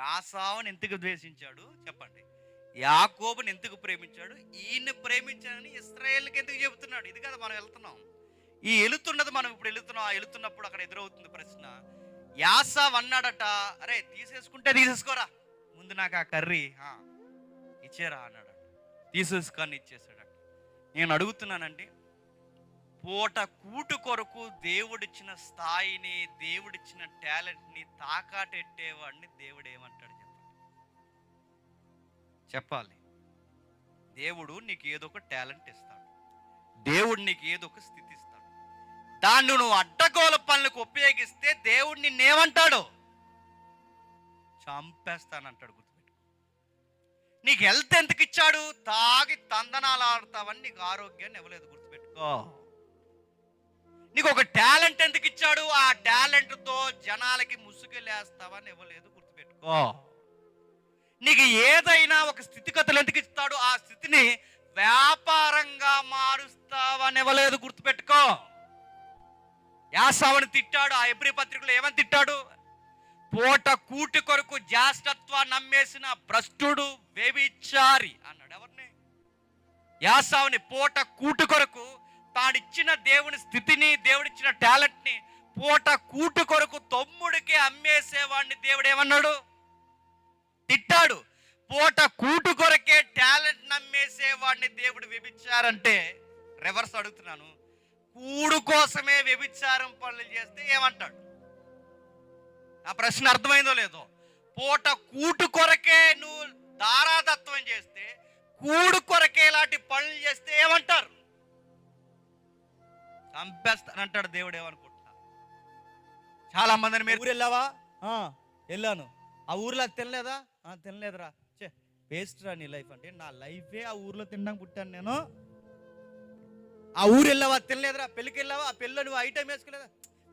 యాసావుని ఎందుకు ద్వేషించాడు? చెప్పండి. యాకోబుని ఎందుకు ప్రేమించాడు? ఈయన్ని ప్రేమించాడని ఇస్రాయేల్కి ఎందుకు చెబుతున్నాడు? ఇది కదా మనం వెళ్తున్నాం. ఈ వెళుతున్నది మనం ఇప్పుడు వెళుతున్నాం ఆ వెళుతున్నప్పుడు అక్కడ ఎదురవుతుంది ప్రశ్న. యాసావ్ అన్నాడట అరే తీసేసుకుంటే తీసేసుకోరా. ముందు నాకు ఆ కర్రీ ఇచ్చేరా అన్నాడట. తీసేసుకొని ఇచ్చేసాడట నేను అడుగుతున్నానండి పూట కూటు కొరకు దేవుడిచ్చిన స్థాయిని దేవుడిచ్చిన టాలెంట్ని తాకాటెట్టేవాడిని దేవుడు ఏమంటాడు చెప్పండి? చెప్పాలి. దేవుడు నీకు ఏదో ఒక టాలెంట్ ఇస్తాడు. దేవుడు నీకు ఏదో ఒక స్థితి ఇస్తాడు. దాన్ని నువ్వు అడ్డగోల పనులకు ఉపయోగిస్తే దేవుడు నిన్నేమంటాడు? చంపేస్తానంటాడు గుర్తుపెట్టు నీకు హెల్త్ ఎందుకు ఇచ్చాడు? తాగి తందనాలు ఆడతావని నీకు ఆరోగ్యాన్ని ఇవ్వలేదు గుర్తుపెట్టుకో. నీకు ఒక టాలెంట్ ఎందుకు ఇచ్చాడు? ఆ టాలెంట్తో జనాలకి ముసుగులేస్తావని ఇవ్వలేదు గుర్తుపెట్టుకో. నీకు ఏదైనా ఒక స్థితిగతులు ఎందుకు ఇస్తాడు? ఆ స్థితిని వ్యాపారంగా మారుస్తావని ఇవ్వలేదు గుర్తుపెట్టుకో. యాసావని తిట్టాడు ఆ ఎబ్రి పత్రికలో ఏమని తిట్టాడు? పూట కూటి కొరకు జాస్తత్వాన్ని నమ్మేసిన భ్రష్టుడు వ్యభిచారి అన్నాడు ఎవరిని? యాసావుని పూట కూటి కొరకు వాడిచ్చిన దేవుని స్థితిని దేవుడిచ్చిన టాలెంట్ని పూట కూటు కొరకు తమ్ముడికి అమ్మేసేవాడిని దేవుడు ఏమన్నాడు? తిట్టాడు. పూట కూటు కొరకే టాలెంట్ నమ్మేసేవాడిని దేవుడు విభిచ్చారంటే రివర్స్ అడుగుతున్నాను. కూడు కోసమే వ్యభిచారం పనులు చేస్తే ఏమంటాడు? నా ప్రశ్న అర్థమైందో లేదో? పూట కూటు కొరకే నువ్వు దారాదత్వం చేస్తే కూడు కొరకే ఇలాంటి పనులు చేస్తే ఏమంటారు? చంపేస్తానంటాడు దేవుడు ఏమనుకుంటున్నా చాలా మందిని మీరు ఊరు వెళ్ళావా ఆ, వెళ్ళాను. ఆ ఊర్లో తినలేదా? ఆ, తినలేదురా. చే వేస్ట్ రా నీ లైఫ్ అంటే. నా లైఫే ఆ ఊర్లో తినడానికి పుట్టాను నేను. ఆ ఊరు వెళ్ళావా? తినలేదురా. పెళ్ళికి వెళ్ళావా? ఆ పెళ్ళిలో నువ్వు ఐటమ్ వేసుకోలేదా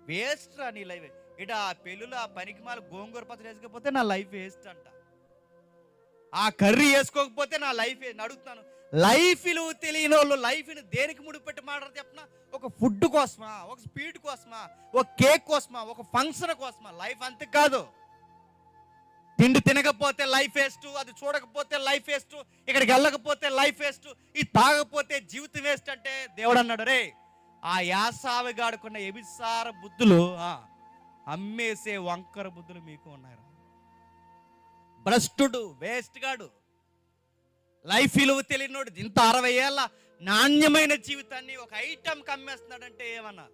వేస్ట్ రా నీ లైఫ్ ఇట ఆ పెళ్ళిలో ఆ పనికి మాల గోంగూర పచ్చడి వేసుకోకపోతే నా లైఫ్ వేస్ట్ అంట. ఆ కర్రీ వేసుకోకపోతే నా లైఫ్ అడుగుతున్నాను లైఫ్ విలువ తెలియని వాళ్ళు లైఫ్ని దేనికి ముడిపెట్టి మాట్లాడరు చెప్పినా? ఒక ఫుడ్ కోసమా? ఒక స్పీడ్ కోసమా? ఒక కేక్ కోసమా? ఒక ఫంక్షన్ కోసమా? లైఫ్ అంతే కాదు. తిండి తినకపోతే లైఫ్ వేస్ట్ అది చూడకపోతే లైఫ్ వేస్ట్ ఇక్కడికి వెళ్ళకపోతే లైఫ్ వేస్ట్ ఇది తాగకపోతే జీవితం వేస్ట్ అంటే దేవుడు అన్నాడు రే ఆ యాసావిగాడుకున్న ఎబిసార బుద్ధులు అమ్మేసే వంకర బుద్ధులు మీకు ఉన్నారు భ్రష్టుడు వేస్ట్ గాడు. లైఫ్ విలువ తెలియనోడు ఇంత అరవై ఏళ్ళ నాణ్యమైన జీవితాన్ని ఒక ఐటమ్ కమ్మేస్తున్నాడంటే ఏమన్నా?